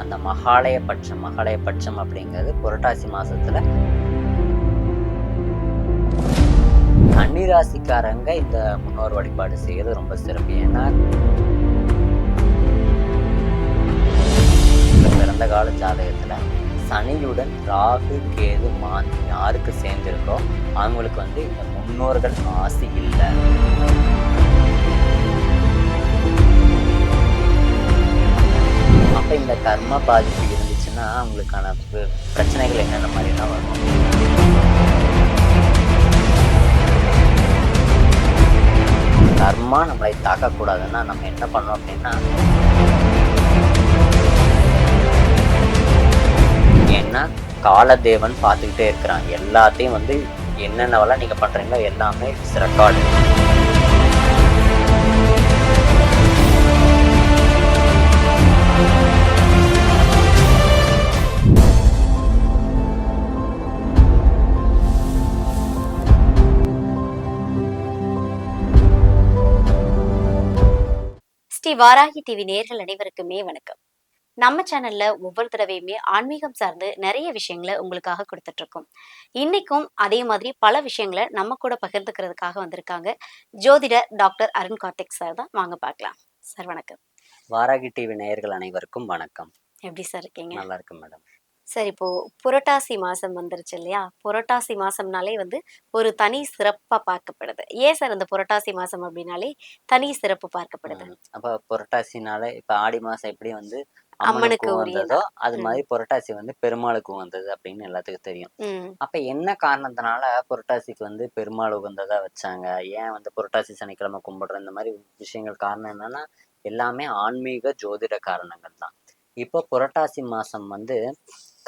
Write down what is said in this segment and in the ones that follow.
அந்த மகாலய பட்சம் மகாலய பட்சம் அப்படிங்கிறது புரட்டாசி மாசத்துல. கன்னிராசிக்காரங்க இந்த முன்னோர் வழிபாடு செய்யறது ரொம்ப சிறப்பு. ஏன்னா பிறந்த கால ஜாதகத்துல சனியுடன் ராகு கேது மான் யாருக்கு சேர்ந்திருக்கோ அவங்களுக்கு வந்து இந்த முன்னோர்கள் ஆசை இல்லை. அப்ப இந்த கர்ம பாதிப்பு இருந்துச்சுன்னா அவங்களுக்கான பிரச்சனைகள் என்னென்ன மாதிரிலாம் வரும். கர்மா நம்மளை தாக்கக்கூடாதுன்னா நம்ம என்ன பண்ணோம் அப்படின்னா ஏன்னா காலதேவன் பார்த்துக்கிட்டே இருக்கிறான். எல்லாத்தையும் வந்து என்னென்னவெல்லாம் நீங்கள் பண்ணுறீங்களோ எல்லாமே ரெக்கார்டு வாராகி டிவி நேர்கள் அனைவருக்குமே வணக்கம். நம்ம சேனல்ல ஒவ்வொரு தடவையுமே ஆன்மீகம் சார்ந்து நிறைய விஷயங்களை உங்களுக்காக கொடுத்துட்டு இருக்கோம் இன்னைக்கும் அதே மாதிரி பல விஷயங்களை நம்ம கூட பகிர்ந்துக்கிறதுக்காக வந்திருக்காங்க ஜோதிடர் டாக்டர் அருண் கார்த்திக் சார் தான். வாங்க பார்க்கலாம். சார் வணக்கம். வாராகி டிவி நேயர்கள் அனைவருக்கும் வணக்கம். எப்படி சார் இருக்கீங்க? நல்லா இருக்கு மேடம். சார் இப்போ புரட்டாசி மாசம் வந்துருச்சு இல்லையா? புரட்டாசி மாசம்னாலே வந்து ஒரு தனி சிறப்பா பார்க்கப்படுது. ஏன் சார் இந்த புரட்டாசி மாசம் அப்படின்னாலே தனி சிறப்பு பார்க்கப்படுது. அப்ப புரட்டாசினால இப்ப ஆடி மாசம் எப்படி வந்து அம்மனுக்கு வந்ததோ அது. மாதிரி புரட்டாசி வந்து பெருமாளுக்கும் வந்தது அப்படின்னு எல்லாத்துக்கும் தெரியும். அப்ப என்ன காரணத்தினால புரட்டாசிக்கு வந்து பெருமாள் உகந்ததா வச்சாங்க? ஏன் வந்து புரட்டாசி சனிக்கிழமை கும்பிடுற இந்த மாதிரி விஷயங்கள் காரணம் என்னன்னா எல்லாமே ஆன்மீக ஜோதிட காரணங்கள் தான். இப்போ புரட்டாசி மாசம் வந்து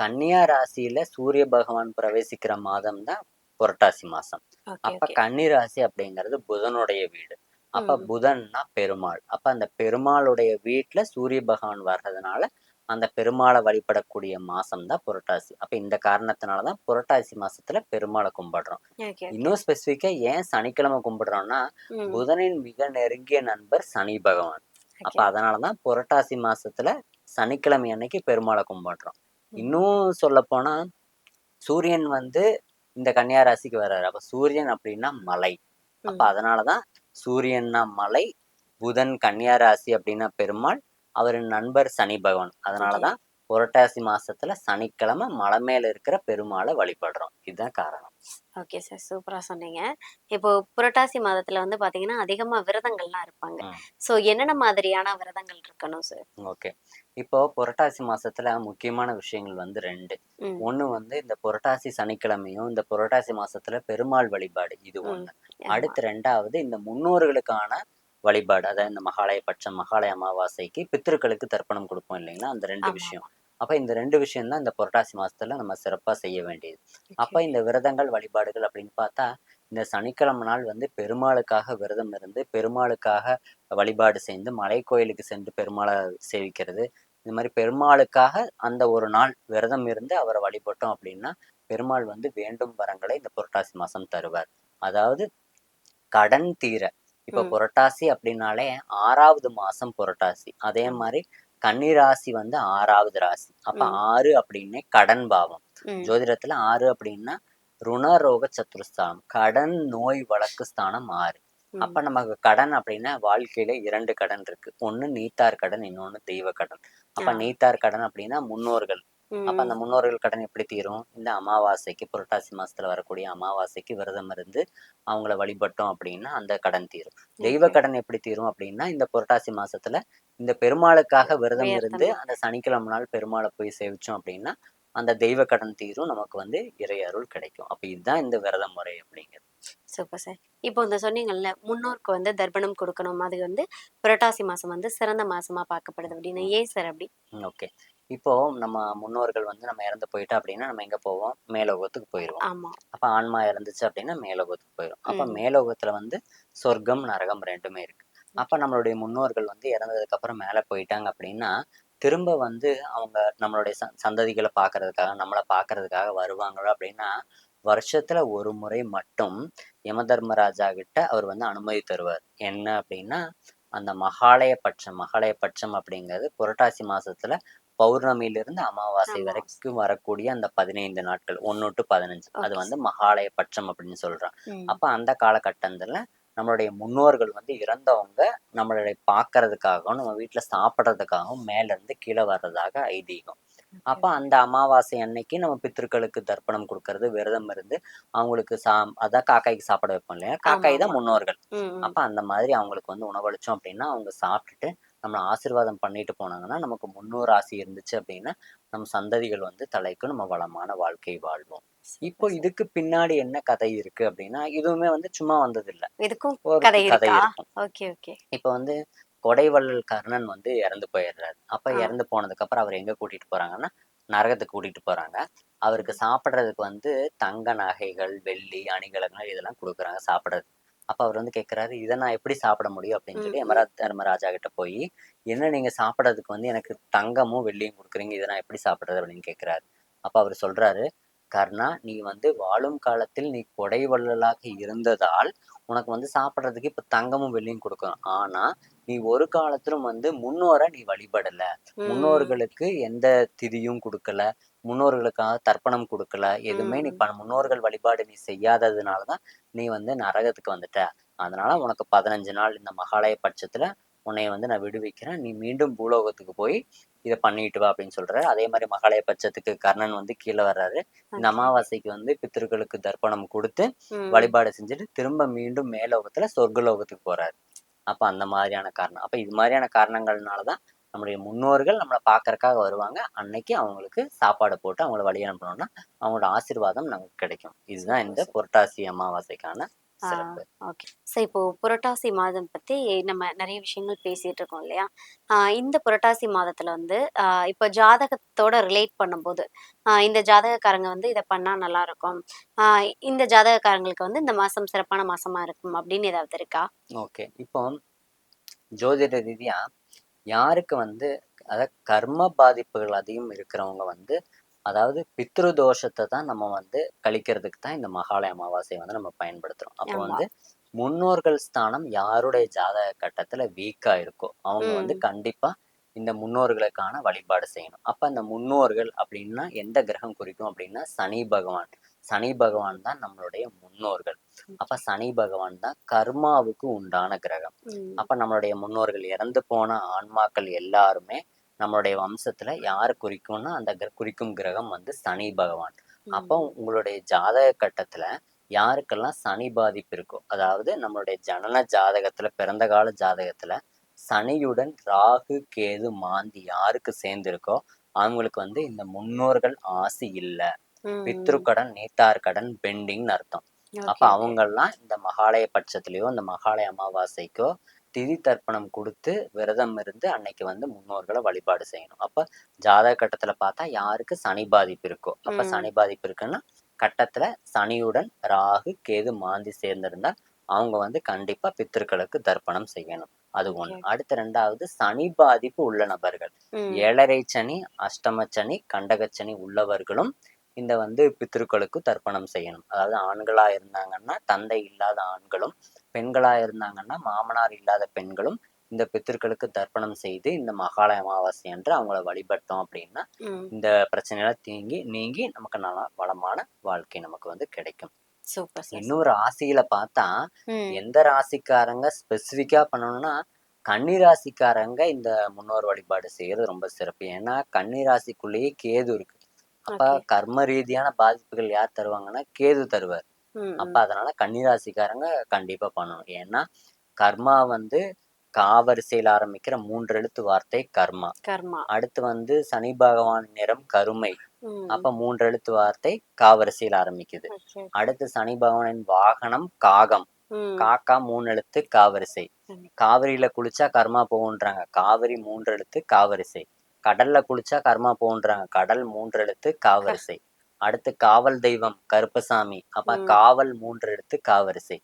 கன்னியா ராசியில சூரிய பகவான் பிரவேசிக்கிற மாதம் தான் புரட்டாசி மாசம். அப்ப கன்னி ராசி அப்படிங்கிறது புதனுடைய வீடு. அப்ப. புதன்னா பெருமாள். அப்ப அந்த பெருமாளுடைய வீட்டுல சூரிய பகவான் வர்றதுனால அந்த பெருமாளை வழிபடக்கூடிய மாசம் தான் புரட்டாசி. அப்ப இந்த காரணத்தினாலதான் புரட்டாசி மாசத்துல பெருமாளை கும்பிடுறோம். இன்னும் ஸ்பெசிஃபிக்கா ஏன் சனிக்கிழமை கும்பிடுறோம்னா புதனின் மிக நெருங்கிய நண்பர் சனி பகவான். அப்ப அதனாலதான் புரட்டாசி மாசத்துல சனிக்கிழமை அன்னைக்கு பெருமாளை கும்பிடுறோம். இன்னும் சொல்ல போனா சூரியன் வந்து இந்த கன்னியா ராசிக்கு வர்றாரு. அப்ப சூரியன் அப்படின்னா மலை. அப்ப. அதனாலதான் சூரியன்னா மலை புதன் கன்னியா ராசி அப்படின்னா பெருமாள் அவரின் நண்பர் சனி பகவான். அதனாலதான் புரட்டாசி மாசத்துல சனிக்கிழமை மலை மேல இருக்கிற பெருமாளை வழிபடுறோம். இதுதான் காரணம். Okay sir. சூப்பரா சொன்னீங்க. இப்போ புரட்டாசி மாதத்துல வந்து பாத்தீங்கன்னா அதிகமா விரதங்கள்லாம் இருப்பாங்க. சோ என்னென்ன மாதிரியான விரதங்கள் இருக்கணும் சார்? ஓகே. இப்போ புரட்டாசி மாசத்துல முக்கியமான விஷயங்கள் வந்து ரெண்டு ம் ஒண்ணு வந்து இந்த புரட்டாசி சனிக்கிழமையும் இந்த புரட்டாசி மாசத்துல பெருமாள் வழிபாடு இது ம். ஒண்ணு ஆமா. அடுத்து ரெண்டாவது இந்த முன்னோர்களுக்கான வழிபாடு அதாவது இந்த மகாலய பட்சம் மகாலய அமாவாசைக்கு பித்திருக்களுக்கு தர்ப்பணம் கொடுப்போம் இல்லைங்களா அந்த ரெண்டு ஆமா. விஷயம் அப்ப இந்த ரெண்டு விஷயம் தான் இந்த புரட்டாசி மாசத்துல நம்ம சிறப்பா செய்ய வேண்டியது அப்ப. இந்த விரதங்கள் வழிபாடுகள் அப்படின்னு பார்த்தா இந்த சனிக்கிழமை நாள் வந்து பெருமாளுக்காக விரதம் இருந்து பெருமாளுக்காக வழிபாடு செய்து மலை கோயிலுக்கு சென்று பெருமாளை சேவிக்கிறது இந்த மாதிரி பெருமாளுக்காக அந்த ஒரு நாள் விரதம் இருந்து அவரை வழிபட்டோம் அப்படின்னா பெருமாள் வந்து வேண்டும் வரங்களை இந்த புரட்டாசி மாசம் தருவார் அதாவது கடன் தீர இப்ப. புரட்டாசி அப்படின்னாலே ஆறாவது மாசம் புரட்டாசி அதே. மாதிரி கன்னி வந்து ஆறாவது ராசி அப்ப. ஆறு அப்படின்னே கடன் பாவம். ஜோதிடத்துல ஆறு அப்படின்னா ருணரோக சத்துருஸ்தானம் கடன் நோய் வழக்கு ஸ்தானம் ஆறு. அப்ப நமக்கு கடன் அப்படின்னா வாழ்க்கையில இரண்டு கடன் இருக்கு ஒண்ணு நீத்தார் கடன் இன்னொன்னு தெய்வ கடன் அப்ப. நீத்தார் கடன் அப்படின்னா முன்னோர்கள் அப்ப அந்த. முன்னோர்கள் கடன் எப்படி தீரும் இந்த அமாவாசைக்கு புரட்டாசி மாசத்துல வரக்கூடிய அமாவாசைக்கு விரதம் இருந்து அவங்கள வழிபட்டோம் அப்படின்னா அந்த கடன் தீரும் தெய்வ. கடன் எப்படி தீரும் அப்படின்னா இந்த புரட்டாசி மாசத்துல இந்த பெருமாளுக்காக விரதம் இருந்து. அந்த சனிக்கிழமை நாள் பெருமாளை போய் சேவிச்சோம் அப்படின்னா அந்த தெய்வ கடன் தீரும் நமக்கு வந்து இறை அருள் கிடைக்கும். அப்ப இதுதான் இந்த விரத முறை அப்படிங்கிறது. Super sir. இப்போ இந்த சொன்னீங்கல்ல முன்னோருக்கு வந்து தர்ப்பணம் கொடுக்கணும். அது வந்து புரட்டாசி மாசம் வந்து சிறந்த மாசமா பார்க்கப்படுது அப்படின்னு. ஏன் சார் அப்படி? ஓகே. இப்போ நம்ம முன்னோர்கள் வந்து நம்ம இறந்து போயிட்டா அப்படின்னா நம்ம எங்க போவோம்? மேலோகத்துக்கு போயிடுவோம் ஆமா. அப்ப ஆன்மா இறந்துச்சு அப்படின்னா மேலோகத்துக்கு போயிடும் அப்ப. மேலோகத்துல வந்து சொர்க்கம் நரகம் ரெண்டுமே இருக்கு. அப்ப நம்மளுடைய முன்னோர்கள் வந்து இறந்ததுக்கு அப்புறம் மேல போயிட்டாங்க அப்படின்னா திரும்ப வந்து அவங்க நம்மளுடைய ச- சந்ததிகளை பார்க்கறதுக்காக நம்மளை பார்க்கறதுக்காக வருவாங்களோ அப்படின்னா வருஷத்துல ஒரு முறை மட்டும் யம தர்மராஜா கிட்ட அவர் வந்து அனுமதி தருவார் என்ன அப்படின்னா அந்த மகாலய பட்சம் மகாலய பட்சம் அப்படிங்கிறது புரட்டாசி மாசத்துல பௌர்ணமியிலிருந்து அமாவாசை அமாவாசை. வரைக்கும் வரக்கூடிய அந்த பதினைந்து நாட்கள் ஒன்னு டு பதினஞ்சு அது வந்து மகாலய பட்சம் அப்படின்னு சொல்றோம் ம். அப்ப அந்த காலகட்டத்துல நம்மளுடைய முன்னோர்கள் வந்து இறந்தவங்க நம்மளுடைய பார்க்கறதுக்காகவும் நம்ம வீட்டுல சாப்பிட்றதுக்காகவும் மேல இருந்து கீழே வர்றதாக ஐதீகம் அப்ப அந்த அமாவாசை அன்னைக்கு நம்ம பித்திருக்களுக்கு தர்ப்பணம் கொடுக்கறது விரதம் இருந்து அவங்களுக்கு சா அதான் காக்காய்க்கு சாப்பிட வைப்போம் இல்லையா காக்காய் தான். முன்னோர்கள். அப்ப அந்த மாதிரி அவங்களுக்கு வந்து உணவளிச்சோம் அப்படின்னா அவங்க சாப்பிட்டுட்டு நம்மளை ஆசீர்வாதம் பண்ணிட்டு போனாங்கன்னா நமக்கு முன்னோர் ஆசி இருந்துச்சு அப்படின்னா நம்ம சந்ததிகள் வந்து தலைக்கும் நம்ம வளமான வாழ்க்கை வாழ்வோம். இப்போ இதுக்கு பின்னாடி என்ன கதை இருக்கு அப்படின்னா இதுவுமே வந்து சும்மா வந்தது இல்ல. இதுக்கும் கதை கதை இருக்கா? இருக்கும். Okay okay. இப்ப வந்து கொடைவள்ளல் கர்ணன் வந்து இறந்து போயிடுறாரு. அப்ப. இறந்து போனதுக்கு அப்புறம் அவர் எங்க கூட்டிட்டு போறாங்கன்னா நரகத்துக்கு கூட்டிட்டு போறாங்க. அவருக்கு சாப்பிடுறதுக்கு வந்து தங்க நகைகள் வெள்ளி அணிகலன்கள் இதெல்லாம் கொடுக்குறாங்க சாப்பிடுறதுக்கு. அப்ப அவர் வந்து கேக்குறாரு இதை நான் எப்படி சாப்பிட முடியும்? அப்படின்னு சொல்லி. யமரா தர்மராஜா கிட்ட போய் என்ன நீங்க சாப்பிடுறதுக்கு வந்து எனக்கு தங்கமும் வெள்ளியும் கொடுக்குறீங்க இதை நான் எப்படி சாப்பிடுறது? அப்படின்னு கேக்குறாரு. அப்ப அவர் சொல்றாரு கர்ணா நீ வந்து வாழும் காலத்தில் நீ கொடைவள்ளலாக இருந்ததால் உனக்கு வந்து சாப்பிடுறதுக்கு இப்ப தங்கமும் வெள்ளியும் கொடுக்கணும். ஆனா நீ ஒரு காலத்திலும் வந்து முன்னோரை நீ வழிபடல. முன்னோர்களுக்கு எந்த திதியும் கொடுக்கல. முன்னோர்களுக்காக தர்ப்பணம் கொடுக்கல. எதுவுமே நீ முன்னோர்கள் வழிபாடு நீ செய்யாததுனாலதான் நீ வந்து நரகத்துக்கு வந்துட்ட. அதனால உனக்கு பதினஞ்சு நாள் இந்த மகாலய பட்சத்துல உன்னைய வந்து நான் விடுவிக்கிறேன். நீ மீண்டும் பூலோகத்துக்கு போய் இதை பண்ணிட்டு வா அப்படின்னு சொல்றாரு. அதே மாதிரி மகாலய பட்சத்துக்கு கர்ணன் வந்து கீழே வர்றாரு. இந்த. அமாவாசைக்கு வந்து பித்திருக்களுக்கு தர்ப்பணம் கொடுத்து. வழிபாடு செஞ்சுட்டு திரும்ப மீண்டும் மேலோகத்துல சொர்க்கலோகத்துக்கு போறாரு. அப்ப அந்த மாதிரியான காரணம். அப்ப இது மாதிரியான காரணங்கள்னாலதான் நம்முடைய முன்னோர்கள் நம்மளை பார்க்கறக்காக வருவாங்க. அன்னைக்கு அவங்களுக்கு சாப்பாடு போட்டு அவங்கள வழி அனுப்பணும்னா அவங்களோட ஆசீர்வாதம் நமக்கு கிடைக்கும். இதுதான் இந்த புரட்டாசி அமாவாசைக்கான சிறப்பு. ஓகே. சரி இப்போ புரட்டாசி மாதம் பத்தி நம்ம நிறைய விஷயங்கள் பேசிட்டு இருக்கோம் இல்லையா? இந்த புரட்டாசி மாதத்துல வந்து இப்போ ஜாதகத்தோட ரிலேட் பண்ணும்போது இந்த ஜாதகக்காரங்க வந்து இதை பண்ணா நல்லா இருக்கும். இந்த ஜாதகக்காரங்களுக்கு வந்து இந்த மாசம் சிறப்பான மாசமா இருக்கும் அப்படின்னு ஏதாவது இருக்கா? ஓகே. இப்போ ஜோதிட ரீதியா யாருக்கு வந்து அதாவது கர்ம பாதிப்புகள் அதிகம் இருக்கிறவங்க வந்து அதாவது பித்ரு தோஷத்தை தான் நம்ம வந்து கழிக்கிறதுக்கு தான் இந்த மகாலய அமாவாசையை வந்து நம்ம பயன்படுத்துறோம் அப்போ. வந்து முன்னோர்கள் ஸ்தானம் யாருடைய ஜாதக கட்டத்துல வீக்கா இருக்கோ அவங்க வந்து. கண்டிப்பா இந்த முன்னோர்களுக்கான வழிபாடு செய்யணும் அப்ப அந்த முன்னோர்கள் அப்படின்னா எந்த கிரகம் குறிக்கும் அப்படின்னா சனி பகவான் சனி பகவான் தான் நம்மளுடைய முன்னோர்கள் அப்ப சனி பகவான் தான் கர்மாவுக்கு உண்டான கிரகம். அப்ப நம்மளுடைய முன்னோர்கள் இறந்து போன ஆன்மாக்கள் எல்லாருமே நம்மளுடைய வம்சத்துல யார் குறிக்கும்னா அந்த குறிக்கும் கிரகம் வந்து சனி பகவான் அப்போ. உங்களுடைய ஜாதக கட்டத்துல யாருக்கெல்லாம் சனி பாதிப்பு இருக்கோ அதாவது நம்மளுடைய ஜனன ஜாதகத்துல பிறந்த கால ஜாதகத்துல சனியுடன் ராகு கேது மாந்தி யாருக்கு சேர்ந்து இருக்கோ அவங்களுக்கு வந்து இந்த முன்னோர்கள் ஆசி இல்ல. பித்ருக்கடன் நீத்தார் கடன் பெண்டிங்னு அர்த்தம் அப்ப ஓகே அவங்கெல்லாம் இந்த மகாலய பட்சத்திலயோ இந்த மகாலய அமாவாசைக்கோ திதி தர்ப்பணம் கொடுத்து விரதம் இருந்து அன்னைக்கு வந்து முன்னோர்களை வழிபாடு செய்யணும். அப்ப ஜாதக கட்டத்துல பார்த்தா யாருக்கு சனி பாதிப்பு இருக்கோ? அப்ப. சனி பாதிப்பு இருக்குன்னா கட்டத்துல சனியுடன் ராகு கேது மாந்தி சேர்ந்திருந்தா அவங்க வந்து கண்டிப்பா பித்திருக்களுக்கு தர்ப்பணம் செய்யணும். அது ஒண்ணு. அடுத்து ரெண்டாவது சனி பாதிப்பு உள்ள நபர்கள். ஏழரை சனி அஷ்டம சனி கண்டகச்சனி உள்ளவர்களும் இந்த வந்து பித்திருக்களுக்கு தர்ப்பணம் செய்யணும். அதாவது ஆண்களா இருந்தாங்கன்னா தந்தை இல்லாத ஆண்களும் பெண்களா இருந்தாங்கன்னா மாமனார் இல்லாத பெண்களும் இந்த பித்திருக்களுக்கு தர்ப்பணம் செய்து இந்த மகாலய அமாவாசை அன்று அவங்கள வழிபட்டோம் அப்படின்னா. இந்த பிரச்சனையெல்லாம் தீங்கி நீங்கி நமக்கு நல்ல வளமான வாழ்க்கை நமக்கு வந்து கிடைக்கும் இன்னொரு ராசியில பார்த்தா. எந்த ராசிக்காரங்க ஸ்பெசிஃபிக்கா பண்ணணும்னா கன்னி ராசிக்காரங்க இந்த முன்னோர் வழிபாடு செய்யறது ரொம்ப சிறப்பு ஏன்னா கன்னி ராசிக்குள்ளேயே கேது இருக்கு அப்ப கர்ம ரீதியான பாதிப்புகள் யார் தருவாங்கன்னா கேது தருவார். அப்ப. அதனால கன்னி ராசிக்காரங்க கண்டிப்பா பண்ணணும். ஏன்னா கர்மா வந்து காவரிசையில் ஆரம்பிக்கிற மூன்று எழுத்து வார்த்தை கர்மா. கர்மா. அடுத்து வந்து சனி பகவான் நிறம் கருமை. அப்ப மூன்று எழுத்து வார்த்தை காவரிசையில் ஆரம்பிக்குது. அடுத்து சனி பகவானின் வாகனம் காகம். காக்கா மூணு எழுத்து காவரிசை. காவிரியில குளிச்சா கர்மா போகுன்றாங்க. காவிரி மூன்று எழுத்து காவரிசை. கடல்ல குளிச்சா கர்மா போகுன்றாங்க. கடல் மூன்று எழுத்து காவரிசை. அடுத்து காவல் தெய்வம் கருப்பசாமி. அப்ப. காவல் மூன்று எழுத்து காவரிசை.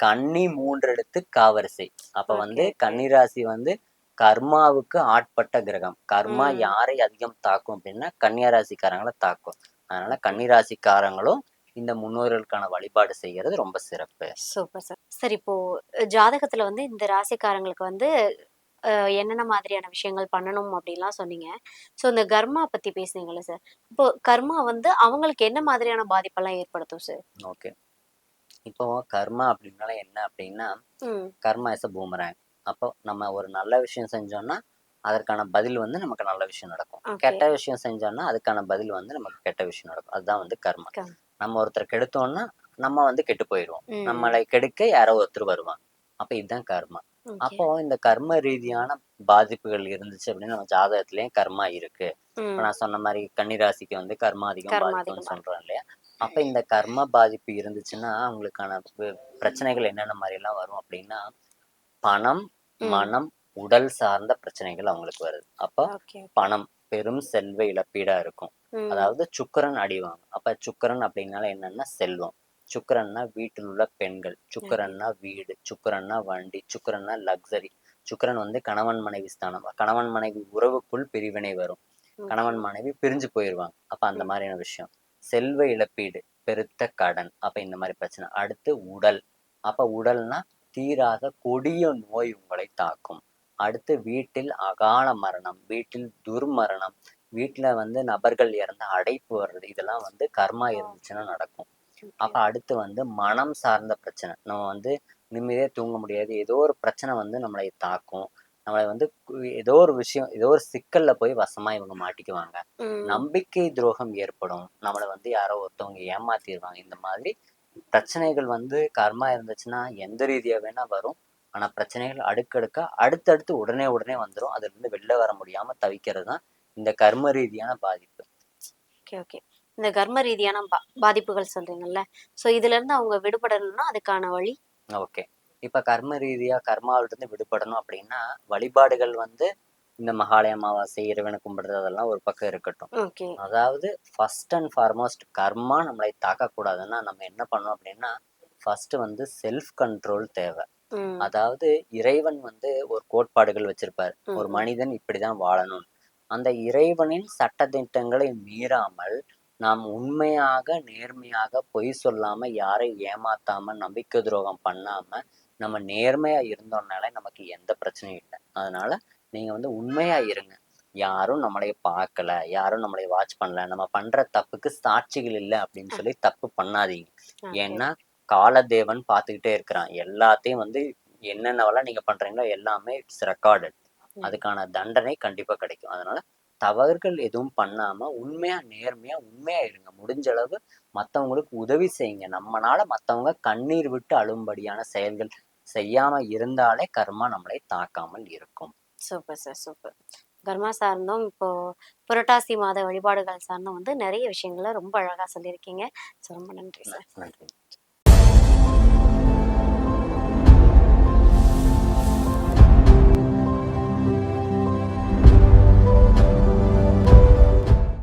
கன்னி மூன்று எழுத்து காவரிசை. அப்ப வந்து கன்னிராசி வந்து கர்மாவுக்கு ஆட்பட்ட கிரகம். கர்மா. யாரை அதிகம் தாக்கும் அப்படின்னா கன்னியாராசிக்காரங்களை தாக்கும். அதனால கன்னிராசிக்காரங்களும் இந்த முன்னோர்களுக்கான வழிபாடு செய்யறது ரொம்ப சிறப்பு. Super sir. சரி இப்போ ஜாதகத்துல வந்து இந்த ராசிக்காரங்களுக்கு வந்து என்னென்ன மாதிரியான விஷயங்கள் பண்ணணும் அப்படின்லாம் சொன்னீங்க. ஸோ இந்த கர்மா பத்தி பேசுனீங்கல்ல சார். இப்போ கர்மா வந்து அவங்களுக்கு என்ன மாதிரியான பாதிப்பெல்லாம் ஏற்படுத்தும் சார்? ஓகே. இப்போ கர்மா அப்படின்னால என்ன அப்படின்னா கர்மா இஸ் அ பூமரேங் அப்போ நம்ம ஒரு நல்ல விஷயம் செஞ்சோம்னா அதற்கான பதில் வந்து நமக்கு நல்ல விஷயம் நடக்கும். கெட்ட விஷயம் செஞ்சோம்னா அதுக்கான பதில் வந்து நமக்கு கெட்ட விஷயம் நடக்கும். அதுதான் வந்து கர்மா. நம்ம ஒருத்தர் கெடுத்தோம்னா நம்ம வந்து கெட்டு போயிடுவோம். நம்மளை கெடுக்க யாரோ ஒருத்தர் வருவாங்க. அப்ப இதுதான் கர்மா. அப்போ இந்த கர்ம ரீதியான பாதிப்புகள் இருந்துச்சு அப்படின்னு நம்ம ஜாதகத்திலயும் கர்மா இருக்கு. நான் சொன்ன மாதிரி கன்னிராசிக்கு வந்து கர்மா அதிகம் பாதிக்கும்னு சொல்றோம் இல்லையா? அப்ப இந்த கர்ம பாதிப்பு இருந்துச்சுன்னா அவங்களுக்கான பிரச்சனைகள் என்னென்ன மாதிரி எல்லாம் வரும் அப்படின்னா பணம். மனம் உடல் சார்ந்த பிரச்சனைகள் அவங்களுக்கு வருது. அப்போ பணம் பெரும் செல்வ இழப்பீடா இருக்கும். அதாவது சுக்கிரன் அடிவாங்க அப்ப சுக்கிரன் அப்படின்னால என்னன்னா செல்வம். சுக்கிரன்னா வீட்டில் உள்ள பெண்கள் சுக்கிரன்னா வீடு சுக்கிரன்னா வண்டி சுக்கிரன்னா லக்ஸரி சுக்கிரன் வந்து கணவன் மனைவி ஸ்தானம். கணவன் மனைவி உறவுக்குள் பிரிவினை வரும். கணவன் மனைவி பிரிஞ்சு போயிருவாங்க. அப்ப அந்த. மாதிரியான விஷயம். செல்வ இழப்பீடு பெருத்த கடன். அப்ப இந்த மாதிரி பிரச்சனை. அடுத்து உடல். அப்ப உடல்னா தீராத கொடிய நோய் உங்களை தாக்கும். அடுத்து வீட்டில் அகால மரணம் வீட்டில் துர்மரணம் வீட்டுல வந்து நபர்கள் இறந்த அடைப்பு வர்றது இதெல்லாம் வந்து கர்மா இருந்துச்சுன்னா நடக்கும். அப்ப அடுத்து வந்து மனம் சார்ந்த பிரச்சனை. நம்ம வந்து நிம்மதியா தூங்க முடியாது. ஏதோ ஒரு பிரச்சனை வந்து நம்மளை தாக்கும். நம்மளை வந்து ஏதோ ஒரு விஷயம் ஏதோ ஒரு சிக்கல்ல போய் வசமா இவங்க மாட்டிக்குவாங்க. நம்பிக்கை துரோகம் ஏற்படும். நம்மளை வந்து யாரோ ஒருத்தவங்க ஏமாத்திடுவாங்க இந்த மாதிரி பிரச்சனைகள் வந்து கர்மா இருந்துச்சுன்னா எந்த ரீதியா வேணா வரும். ஆனா பிரச்சனைகள் அடுக்கடுக்கா அடுத்தடுத்து உடனே உடனே வந்துடும் அதுல இருந்து வெளில வர முடியாம தவிக்கிறது தான் இந்த கர்ம ரீதியான பாதிப்பு. Okay okay. இந்த கர்ம ரீதியான பா பாதிப்புகள் சொல்றீங்கல்ல. ஸோ இதுல இருந்து அவங்க விடுபடணும்னா அதுக்கான வழி? ஓகே. இப்ப கர்ம ரீதியா கர்மாவில இருந்து விடுபடணும் அப்படின்னா வழிபாடுகள் வந்து இந்த மகாலய அமாவாசை இறைவனை கும்பிடுறது அதெல்லாம் ஒரு பக்கம் இருக்கட்டும். அதாவது ஃபர்ஸ்ட் அண்ட் ஃபார்மோஸ்ட் கர்மா நம்மளை தாக்கக்கூடாதுன்னா நம்ம என்ன பண்ணோம் அப்படின்னா ஃபர்ஸ்ட் வந்து செல்ஃப் கண்ட்ரோல் தேவை அதாவது இறைவன் வந்து ஒரு கோட்பாடுகள் வச்சிருப்பார். ஒரு. மனிதன் இப்படிதான் வாழணும். அந்த இறைவனின் சட்டதிட்டங்களை மீறாமல் நாம் உண்மையாக நேர்மையாக பொய் சொல்லாம யாரை ஏமாத்தாம நம்பிக்கை துரோகம் பண்ணாம நம்ம நேர்மையா இருந்தோம்னால நமக்கு எந்த பிரச்சனையும் இல்லை. அதனால நீங்க வந்து உண்மையா இருங்க. யாரும் நம்மளைய பார்க்கல யாரும் நம்மளை வாட்ச் பண்ணல நம்ம பண்ற தப்புக்கு சாட்சிகள் இல்லை அப்படின்னு சொல்லி தப்பு பண்ணாதீங்க. ஏன்னா காலதேவன் பார்த்துக்கிட்டே இருக்கிறான். எல்லாத்தையும் வந்து என்னென்னவெல்லாம் நீங்க பண்றீங்களோ எல்லாமே இட்ஸ் ரெக்கார்டட். அதுக்கான தண்டனை கண்டிப்பா கிடைக்கும். அதனால தவறுகள் எதுவும் பண்ணாம உண்மையா நேர்மையா உண்மையா இருங்க. முடிஞ்ச அளவு மத்தவங்களுக்கு உதவி செய்யுங்க. நம்மனால மத்தவங்க கண்ணீர் விட்டு அழும்படியான செயல்கள் செய்யாம இருந்தாலே கர்மா நம்மளை தாக்காமல் இருக்கும். Super sir super. கர்மா சார்ந்தும் இப்போ புரட்டாசி மாத வழிபாடுகள் சார்ந்தும் வந்து நிறைய விஷயங்களை ரொம்ப அழகா சொல்லியிருக்கீங்க. ரொம்ப நன்றி சார். நன்றி.